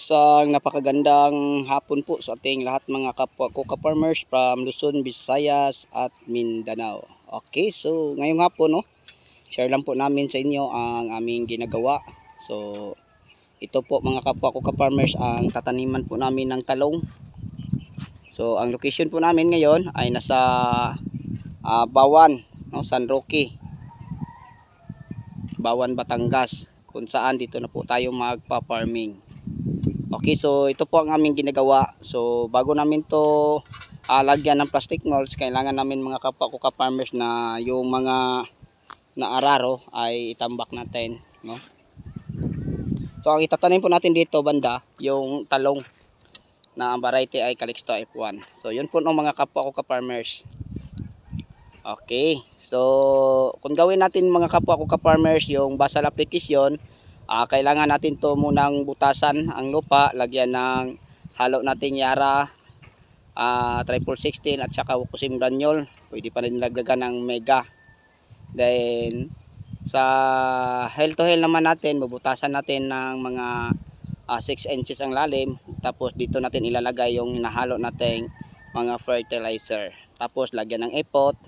Isang napakagandang hapon po sa ating lahat mga kapwa ko farmers from Luzon, Visayas at Mindanao. Okay, so ngayong hapon no, share lang po namin sa inyo ang aming ginagawa. So ito po mga kapwa ko farmers ang tataniman po namin ng talong. So ang location po namin ngayon ay nasa ah, Bawan, no, San Roque. Bawan, Batangas kung saan dito na po tayo magpa-farming. Okay, so ito po ang aming ginagawa. So bago namin to ah, lagyan ng plastic molds, kailangan namin mga kapwa ko ka-farmers na yung mga naararo ay itambak natin, no? So ang itatanim po natin dito banda, yung talong na ang variety ay Calixto F1. So yun po ng mga kapwa ko ka-farmers. Okay. So kung gawin natin mga kapwa ko ka-farmers yung basal application, Ah, kailangan natin to munang butasan ang lupa, lagyan ng halo natin yara, ah, triple 16 at saka wukusim granule. Pwede pa rin lagdagan ng mega. Then sa hell to hell naman natin, bubutasan natin ng mga 6 inches ang lalim. Tapos dito natin ilalagay yung hinahalo nating mga fertilizer. Tapos lagyan ng epot.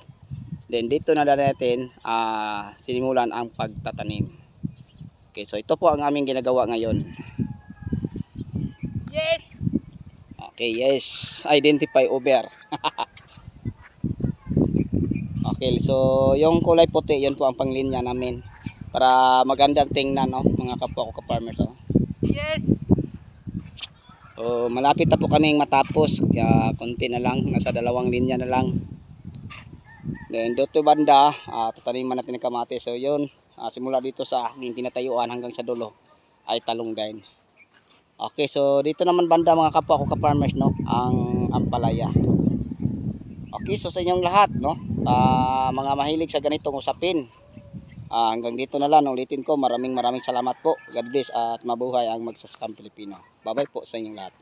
Then dito na natin ah, sinimulan ang pagtatanim. Okay, so ito po ang aming ginagawa ngayon. Yes! Okay, yes. Identify over. okay, so yung kulay puti, yun po ang panglinya namin. Para magandang tingnan, no, mga kapwa ko ka-farmers. Oh. Yes! So, malapit na po kaming matapos. Kaya konti na lang, nasa dalawang linya na lang. Then dito banda, uh, tataniman natin ng kamate. So yun, ah, simula dito sa aking tinatayuan hanggang sa dulo ay talong din. Okay, so dito naman banda mga kapwa ko ka-farmers no, ang ampalaya. Okay, so sa inyong lahat no, ah, mga mahilig sa ganitong usapin. Ah, hanggang dito na lang, ulitin ko, maraming maraming salamat po. God bless at mabuhay ang magsasakang Pilipino. Bye-bye po sa inyong lahat.